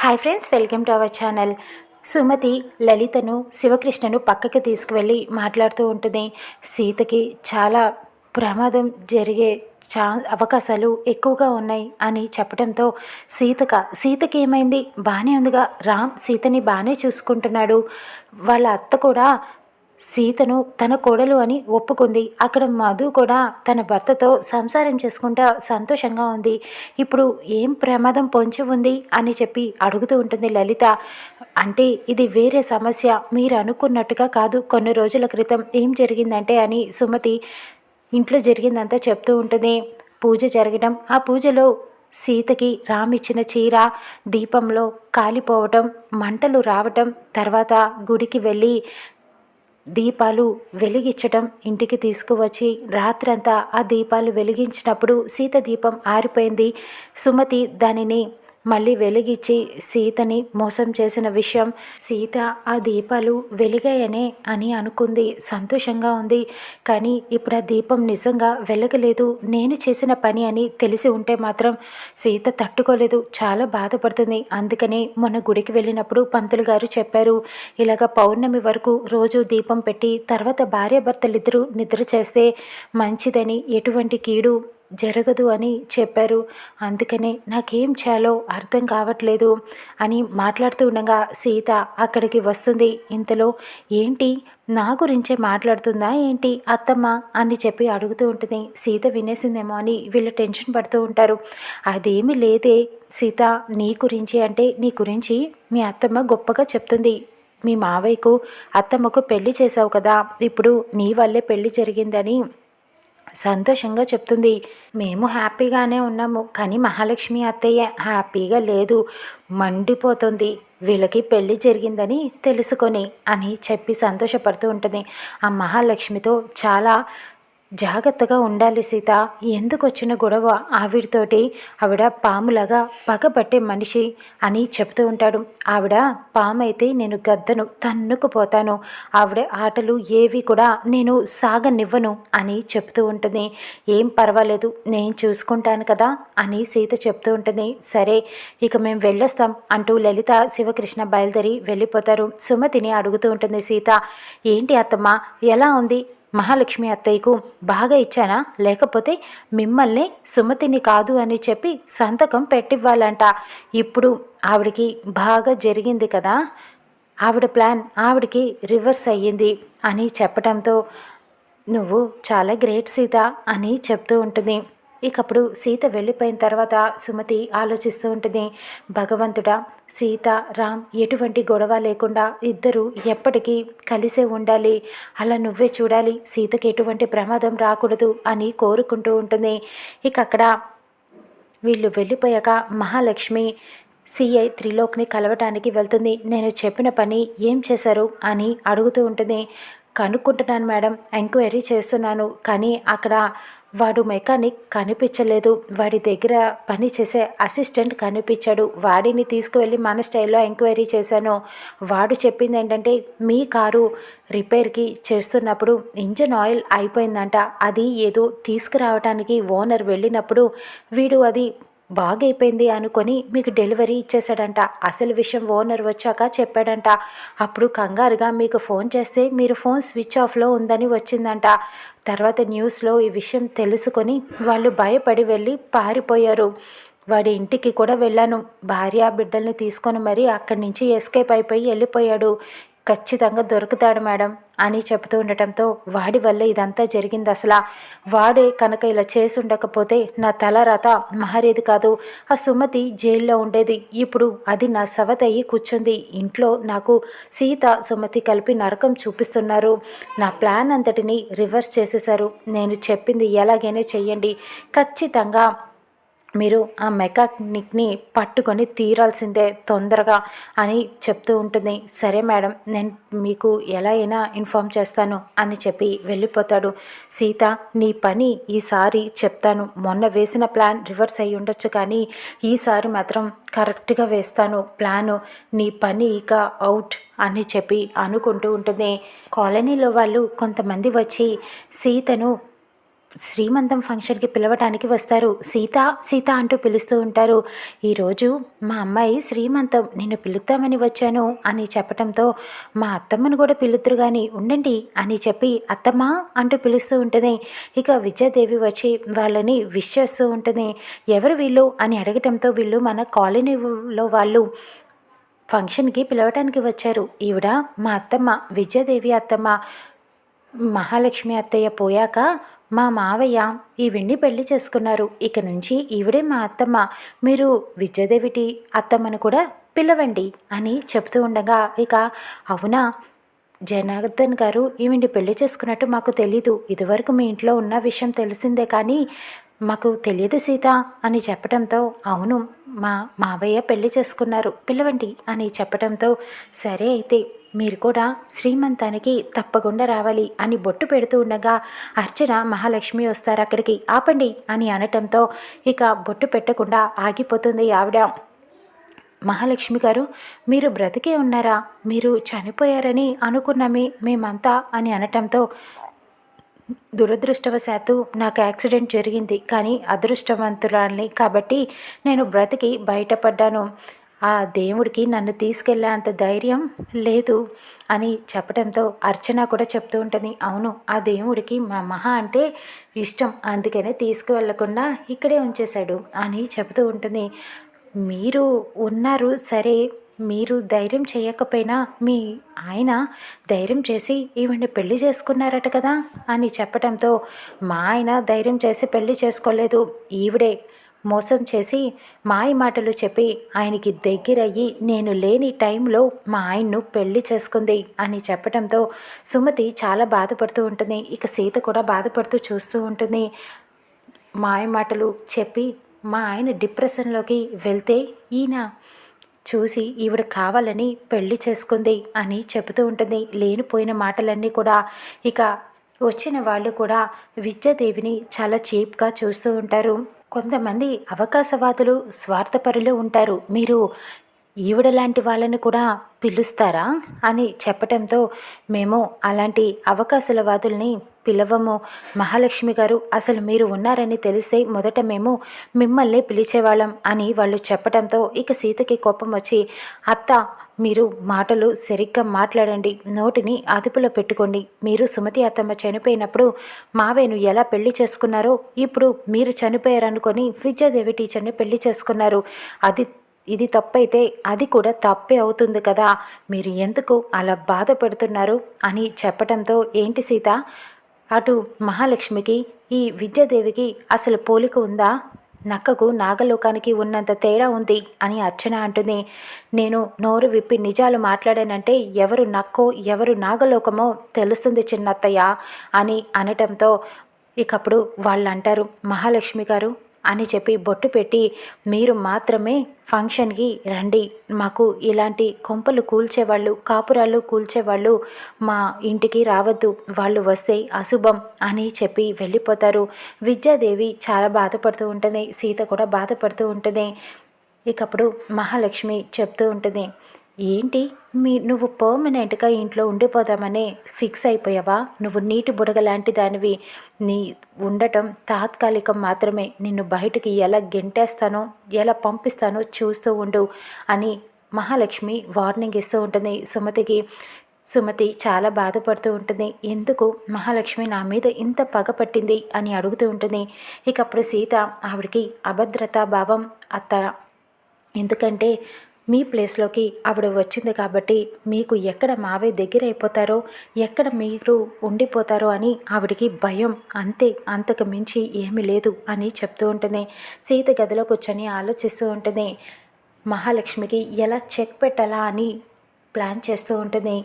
Hi friends welcome to our channel. Sumathi లలితను శివకృష్ణను పక్కకి తీసుకువెళ్ళి మాట్లాడుతూ ఉంటుంది. సీతకి చాలా ప్రమాదం జరిగే చా అవకాశాలు ఎక్కువగా ఉన్నాయి అని చెప్పడంతో సీతక సీతకి ఏమైంది బాగానే ఉందిగా. రామ్ సీతని బాగానే చూసుకుంటున్నాడు. వాళ్ళ అత్త కూడా సీతను తన కోడలు అని ఒప్పుకుంది. అక్కడ మధు కూడా తన భర్తతో సంసారం చేసుకుంటా సంతోషంగా ఉంది. ఇప్పుడు ఏం ప్రమాదం పొంచి ఉంది అని చెప్పి అడుగుతూ ఉంటుంది లలిత. అంటే ఇది వేరే సమస్య. మీరు అనుకున్నట్టుగా కాదు. కొన్ని రోజుల క్రితం ఏం జరిగిందంటే అని సుమతి ఇంట్లో జరిగిందంతా చెప్తూ ఉంటుంది. పూజ జరగడం. ఆ పూజలో సీతకి రామిచ్చిన చీర దీపంలో కాలిపోవటం మంటలు రావటం తర్వాత గుడికి వెళ్ళి దీపాలు వెలిగించటం ఇంటికి తీసుకువచ్చి రాత్రంతా ఆ దీపాలు వెలిగించినప్పుడు సీత దీపం ఆరిపోయింది. సుమతి దానిని మళ్ళీ వెలిగిచ్చి సీతని మోసం చేసిన విషయం సీత ఆ దీపాలు వెలిగాయనే అని అనుకుంది. సంతోషంగా ఉంది. కానీ ఇప్పుడు ఆ దీపం నిజంగా వెలగలేదు. నేను చేసిన పని అని తెలిసి ఉంటే మాత్రం సీత తట్టుకోలేదు. చాలా బాధపడుతుంది. అందుకనే మొన్న గుడికి వెళ్ళినప్పుడు పంతులు గారు చెప్పారు ఇలాగ పౌర్ణమి వరకు రోజు దీపం పెట్టి తర్వాత భార్యాభర్తలిద్దరూ నిద్ర చేస్తే మంచిదని. ఎటువంటి కీడు జరగదు అని చెప్పారు. అందుకనే నాకేం చేయాలో అర్థం కావట్లేదు అని మాట్లాడుతూ ఉండగా సీత అక్కడికి వస్తుంది. ఇంతలో ఏంటి? నా గురించే మాట్లాడుతుందా? ఏంటి? అత్తమ్మ? అని చెప్పి అడుగుతూ ఉంటుంది. సీత వినేసిందేమో అని వీళ్ళు టెన్షన్ పడుతూ ఉంటారు. అదేమి లేదే సీత నీ గురించి అంటే నీ గురించి మీ అత్తమ్మ గొప్పగా చెప్తుంది. మీ మావయ్యకు అత్తమ్మకు పెళ్ళి చేసావు కదా. ఇప్పుడు నీ వల్లే పెళ్ళి జరిగిందని సంతోషంగా చెప్తుంది. మేము హ్యాపీగానే ఉన్నాము కానీ మహాలక్ష్మి అత్తయ్య హ్యాపీగా లేదు. మండిపోతుంది. వీళ్ళకి పెళ్ళి జరిగిందని తెలుసుకొని అని చెప్పి సంతోషపడుతూ ఉంటుంది. ఆ మహాలక్ష్మితో చాలా జాగ్రత్తగా ఉండాలి సీత. ఎందుకు వచ్చిన గొడవ ఆవిడతోటి? ఆవిడ పాములాగా పగబట్టే మనిషి అని చెప్తూ ఉంటాడు. ఆవిడ పాము అయితే నేను గద్దను తన్నుకుపోతాను. ఆవిడ ఆటలు ఏవి కూడా నేను సాగనివ్వను అని చెప్తూ ఉంటుంది. ఏం పర్వాలేదు నేను చూసుకుంటాను కదా అని సీత చెప్తూ ఉంటుంది. సరే ఇక మేము వెళ్ళొస్తాం అంటూ లలిత శివకృష్ణ బయలుదేరి వెళ్ళిపోతారు. సుమతిని అడుగుతూ ఉంటుంది సీత. ఏంటి అత్తమ్మ ఎలా ఉంది? మహాలక్ష్మి అత్తయ్యకు బాగా ఇచ్చానా? లేకపోతే మిమ్మల్ని సుమతిని కాదు అని చెప్పి సంతకం పెట్టివ్వాలంట. ఇప్పుడు ఆవిడికి బాగా జరిగింది కదా. ఆవిడ ప్లాన్ ఆవిడకి రివర్స్ అయ్యింది అని చెప్పడంతో నువ్వు చాలా గ్రేట్ సీత అని చెప్తూ ఉంటుంది. ఇకప్పుడు సీత వెళ్ళిపోయిన తర్వాత సుమతి ఆలోచిస్తూ ఉంటుంది భగవంతుడా సీత రామ్ ఎటువంటి గొడవ లేకుండా ఇద్దరు ఎప్పటికీ కలిసే ఉండాలి. అలా నువ్వే చూడాలి సీతకి ఎటువంటి ప్రమాదం రాకూడదు అని కోరుకుంటూ ఉంటుంది. ఇక అక్కడ వీళ్ళు వెళ్ళిపోయాక మహాలక్ష్మి సిఐ త్రిలోక్ని కలవటానికి వెళ్తుంది. నేను చెప్పిన పని ఏం చేశారు? అని అడుగుతూ ఉంటుంది. కనుక్కుంటున్నాను మేడం ఎంక్వైరీ చేస్తున్నాను కానీ అక్కడ వాడు మెకానిక్ కనిపించలేదు. వాడి దగ్గర పని చేసే అసిస్టెంట్ కనిపించాడు. వాడిని తీసుకువెళ్ళి మన స్టైల్లో ఎంక్వైరీ చేశాను. వాడు చెప్పింది ఏంటంటే మీ కారు రిపేర్కి చేస్తున్నప్పుడు ఇంజన్ ఆయిల్ అయిపోయిందంట. అది ఏదో తీసుకురావడానికి ఓనర్ వెళ్ళినప్పుడు వీడు అది బాగైపోయింది అనుకొని మీకు డెలివరీ ఇచ్చేసాడంట అసలు విషయం ఓనర్ వచ్చాక చెప్పాడంట. అప్పుడు కంగారుగా మీకు ఫోన్ చేస్తే మీరు ఫోన్ స్విచ్ ఆఫ్లో ఉందని వచ్చిందంట. తర్వాత న్యూస్లో ఈ విషయం తెలుసుకొని వాళ్ళు భయపడి వెళ్ళి పారిపోయారు. వాడి ఇంటికి కూడా వెళ్ళాను. భార్య బిడ్డల్ని తీసుకొని మరీ అక్కడి నుంచి ఎస్కేప్ అయిపోయి వెళ్ళిపోయాడు. ఖచ్చితంగా దొరుకుతాడు మేడం అని చెబుతూ ఉండటంతో వాడి వల్ల ఇదంతా జరిగింది. అసలు వాడే కనుక ఇలా చేసి ఉండకపోతే నా తల రాత మహరేది కాదు. ఆ సుమతి జైల్లో ఉండేది. ఇప్పుడు అది నా సవతయ్యి కూర్చుంది. ఇంట్లో నాకు సీత సుమతి కలిపి నరకం చూపిస్తున్నారు. నా ప్లాన్ అంతటిని రివర్స్ చేసేశారు. నేను చెప్పింది ఎలాగైనా చెయ్యండి. ఖచ్చితంగా మీరు ఆ మెకానిక్ని పట్టుకొని తీరాల్సిందే తొందరగా అని చెప్తూ ఉంటుంది. సరే మేడం నేను మీకు ఎలా అయినా ఇన్ఫామ్ చేస్తాను అని చెప్పి వెళ్ళిపోతాడు. సీత నీ పని ఈసారి చెప్తాను. మొన్న వేసిన ప్లాన్ రివర్స్ అయ్యి ఉండొచ్చు కానీ ఈసారి మాత్రం కరెక్ట్గా వేస్తాను. ప్లాను నీ పని ఇక అవుట్ అని చెప్పి అనుకుంటూ ఉంటుంది. కాలనీలో వాళ్ళు కొంతమంది వచ్చి సీతను శ్రీమంతం ఫంక్షన్కి పిలవటానికి వస్తారు. సీత సీత అంటూ పిలుస్తూ ఉంటారు. ఈరోజు మా అమ్మాయి శ్రీమంతం నిన్ను పిలుద్దామని వచ్చాను అని చెప్పడంతో మా అత్తమ్మను కూడా పిలుతురు కానీ ఉండండి అని చెప్పి అత్తమ్మ అంటూ పిలుస్తూ ఉంటుంది. ఇక విద్యాదేవి వచ్చి వాళ్ళని విష్ చేస్తూ ఉంటుంది. ఎవరు వీళ్ళు అని అడగటంతో వీళ్ళు మన కాలనీలో వాళ్ళు ఫంక్షన్కి పిలవటానికి వచ్చారు. ఈవిడ మా అత్తమ్మ విద్యాదేవి అత్తమ్మ. మహాలక్ష్మి అత్తయ్య పోయాక మా మావయ్య ఈవిడ్ని పెళ్ళి చేసుకున్నారు. ఇక నుంచి ఈవిడే మా అత్తమ్మ. మీరు విద్యాదేవిటి అత్తమ్మను కూడా పిలవండి అని చెప్తూ ఉండగా ఇక అవునా? జనార్దన్ గారు ఈవిడ్ని పెళ్ళి చేసుకున్నట్టు మాకు తెలీదు. ఇదివరకు మీ ఇంట్లో ఉన్న విషయం తెలిసిందే కానీ మాకు తెలియదు సీత అని చెప్పడంతో అవును మా మావయ్య పెళ్ళి చేసుకున్నారు. పిలవండి అని చెప్పడంతో సరే అయితే మీరు కూడా శ్రీమంతానికి తప్పకుండా రావాలి అని బొట్టు పెడుతూ ఉండగా అర్చన మహాలక్ష్మి వస్తారు అక్కడికి. ఆపండి అని అనటంతో ఇక బొట్టు పెట్టకుండా ఆగిపోతుంది ఆవిడ. మహాలక్ష్మి గారు మీరు బ్రతికే ఉన్నారా? మీరు చనిపోయారని అనుకున్నామే మేమంతా అని అనటంతో దురదృష్టవశాత్తు నాకు యాక్సిడెంట్ జరిగింది. కానీ అదృష్టవంతురాల్ని కాబట్టి నేను బ్రతికి బయటపడ్డాను. ఆ దేవుడికి నన్ను తీసుకెళ్ళేంత ధైర్యం లేదు అని చెప్పడంతో అర్చన కూడా చెప్తూ ఉంటుంది. అవును ఆ దేవుడికి మా మహా అంటే ఇష్టం. అందుకనే తీసుకువెళ్ళకుండా ఇక్కడే ఉంచేశాడు అని చెబుతూ ఉంటుంది. మీరు ఉన్నారు సరే మీరు ధైర్యం చేయకపోయినా మీ ఆయన ధైర్యం చేసి ఈవిడ్ని పెళ్ళి చేసుకున్నారట కదా అని చెప్పడంతో మా ఆయన ధైర్యం చేసి పెళ్ళి చేసుకోలేదు. ఈవిడే మోసం చేసి మాయ మాటలు చెప్పి ఆయనకి దగ్గరయ్యి నేను లేని టైంలో మా ఆయన్ను పెళ్ళి చేసుకుంది అని చెప్పడంతో సుమతి చాలా బాధపడుతూ ఉంటుంది. ఇక సీత కూడా బాధపడుతూ చూస్తూ ఉంటుంది. మాయ మాటలు చెప్పి మా ఆయన డిప్రెషన్లోకి వెళ్తే ఈయన చూసి ఈవిడ కావాలని పెళ్ళి చేసుకుంది అని చెబుతూ ఉంటుంది. లేనిపోయిన మాటలన్నీ కూడా ఇక వచ్చిన వాళ్ళు కూడా విద్యాదేవిని చాలా చీప్గా చూస్తూ ఉంటారు. కొంతమంది అవకాశవాదులు స్వార్థపరులు ఉంటారు. మీరు ఈవిడ లాంటి వాళ్ళని కూడా పిలుస్తారా అని చెప్పటంతో మేము అలాంటి అవకాశలవాదుల్ని పిలవము. మహాలక్ష్మి గారు అసలు మీరు ఉన్నారని తెలిస్తే మొదట మేము మిమ్మల్ని పిలిచేవాళ్ళం అని వాళ్ళు చెప్పడంతో ఇక సీతకి కోపం వచ్చి అత్త మీరు మాటలు సరిగ్గా మాట్లాడండి. నోటిని అదుపులో పెట్టుకోండి. మీరు సుమతి అత్తమ్మ చనిపోయినప్పుడు మావేను ఎలా పెళ్ళి చేసుకున్నారో ఇప్పుడు మీరు చనిపోయారనుకొని విద్యాదేవి టీచర్ని పెళ్ళి చేసుకున్నారు. అది ఇది తప్పైతే అది కూడా తప్పే అవుతుంది కదా. మీరు ఎందుకు అలా బాధపడుతున్నారు అని చెప్పడంతో ఏంటి సీత? అటు మహాలక్ష్మికి ఈ విద్యాదేవికి అసలు పోలిక ఉందా? నక్కకు నాగలోకానికి ఉన్నంత తేడా ఉంది అని అర్చన అంటుంది. నేను నోరు విప్పి నిజాలు మాట్లాడానంటే ఎవరు నక్కో ఎవరు నాగలోకమో తెలుస్తుంది చిన్నత్తయ్య అని అనటంతో ఇకప్పుడు వాళ్ళు అంటారు మహాలక్ష్మి గారు. అని చెప్పి బొట్టు పెట్టి మీరు మాత్రమే ఫంక్షన్కి రండి. మాకు ఇలాంటి కొంపలు కూల్చేవాళ్ళు కాపురాలు కూల్చేవాళ్ళు మా ఇంటికి రావద్దు. వాళ్ళు వస్తే అశుభం అని చెప్పి వెళ్ళిపోతారు. విద్యాదేవి చాలా బాధపడుతూ ఉంటుంది. సీత కూడా బాధపడుతూ ఉంటుంది. ఇకప్పుడు మహాలక్ష్మి చెప్తూ ఉంటుంది. ఏంటి? మీ నువ్వు పర్మనెంట్గా ఇంట్లో ఉండిపోదామని ఫిక్స్ అయిపోయావా? నువ్వు నీటి బుడగ లాంటి దానివి. నీ ఉండటం తాత్కాలికం మాత్రమే. నిన్ను బయటికి ఎలా గెంటేస్తానో ఎలా పంపిస్తానో చూస్తూ ఉండు అని మహాలక్ష్మి వార్నింగ్ ఇస్తూ ఉంటుంది. సుమతికి సుమతి చాలా బాధపడుతూ ఉంటుంది. ఎందుకు? మహాలక్ష్మి నా మీద ఇంత పగ పట్టింది అని అడుగుతూ ఉంటుంది. ఇకప్పుడు సీత ఆవిడికి అభద్రతా భావం అత్త. ఎందుకంటే మీ ప్లేస్లోకి ఆవిడ వచ్చింది కాబట్టి మీకు ఎక్కడ మావే దగ్గర అయిపోతారో ఎక్కడ మీరు ఉండిపోతారో అని ఆవిడికి భయం. అంతే అంతకు మించి ఏమీ లేదు అని చెప్తూ ఉంటుంది సీత గదిలో కూర్చొని ఆలోచిస్తూ ఉంటుంది మహాలక్ష్మికి ఎలా చెక్ పెట్టాలా అని ప్లాన్ చేస్తూ ఉంటుంది